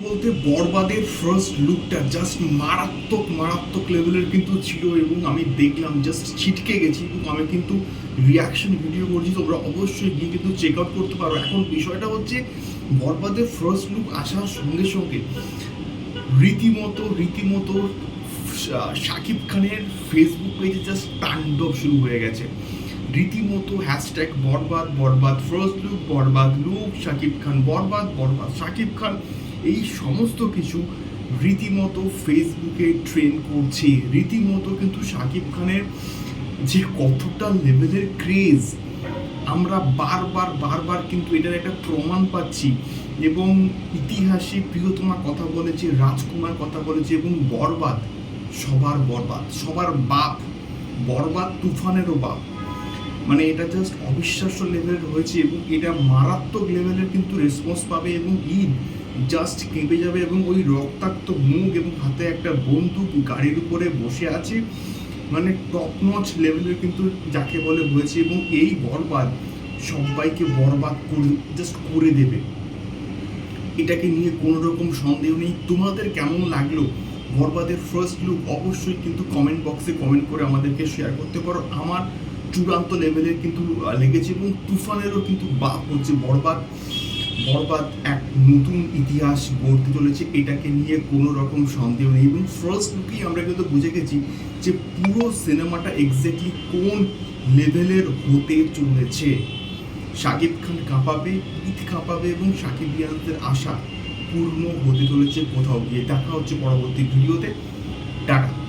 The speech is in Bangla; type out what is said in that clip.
বলতে, বরবাদের ফার্স্ট লুকটা জাস্ট মারাত্মক মারাত্মক লেভেলের কিন্তু ছিল এবং আমি দেখলাম জাস্ট ছিটকে গেছি এবং আমি কিন্তু রিয়াকশন ভিডিও করছি। তোমরা অবশ্যই গিয়ে কিন্তু চেক আউট করতে পারো। এখন বিষয়টা হচ্ছে, বরবাদের ফার্স্ট লুক আসার সঙ্গে সঙ্গে রীতিমতো রীতিমতো শাকিব খানের ফেসবুক পেজে জাস্ট তাণ্ডব শুরু হয়ে গেছে। রীতিমতো hashtag Borbaad Borbaad first look Borbaad look Shakib Khan Borbaad Borbaad Shakib Khan. এই সমস্ত কিছু রীতিমতো ফেসবুকে ট্রেন্ড করছে। রীতিমতো কিন্তু শাকিব খানের যে কতটা লেভেলের ক্রেজ আমরা বারবার বারবার কিন্তু এটার একটা প্রমাণ পাচ্ছি। এবং ইতিহাসে প্রিয়তমা কথা বলেছে, রাজকুমার কথা বলেছে এবং বরবাদ, সবার বরবাদ, সবার বাপ, বরবাদ তুফানেরও বাপ। মানে এটা জাস্ট অবিশ্বাস্য লেভেলের হয়েছে এবং এটা মারাত্মক লেভেলের কিন্তু রেসপন্স পাবে এবং ঈদ জাস্ট কেঁপে যাবে এবং ওই রক্তাক্ত মুখ এবং হাতে একটা বন্দুক গাড়ির উপরে বসে আছে। মানে টপ নচ লেভেলের কিন্তু যাকে বলে হয়েছে এবং এই বরবাদ সবাইকে বরবাদ করে জাস্ট করে দেবে। এটাকে নিয়ে কোনো রকম সন্দেহ নেই। তোমাদের কেমন লাগল বরবাদের ফার্স্ট লুক অবশ্যই কিন্তু কমেন্ট বক্সে কমেন্ট করে আমাদেরকে শেয়ার করতে পারো। আমার চূড়ান্ত লেভেলের কিন্তু লেগেছে এবং তুফানেরও কিন্তু বাপ হচ্ছে বরবাদ। বরবাদ এক নতুন ইতিহাস গড়তে চলেছে। এটাকে নিয়ে কোনো রকম সন্দেহ নেই। এবং ফার্স্ট লুকেই আমরা কিন্তু বুঝে গেছি যে পুরো সিনেমাটা এক্স্যাক্টলি কোন লেভেলের হতে চলেছে। শাকিব খান কাঁপাবে ঈদ কাঁপাবে এবং শাকিব ইয়ানদের আশা পূর্ণ হতে চলেছে কোথাও গিয়ে। দেখা হচ্ছে পরবর্তী ভিডিওতে। টাটা।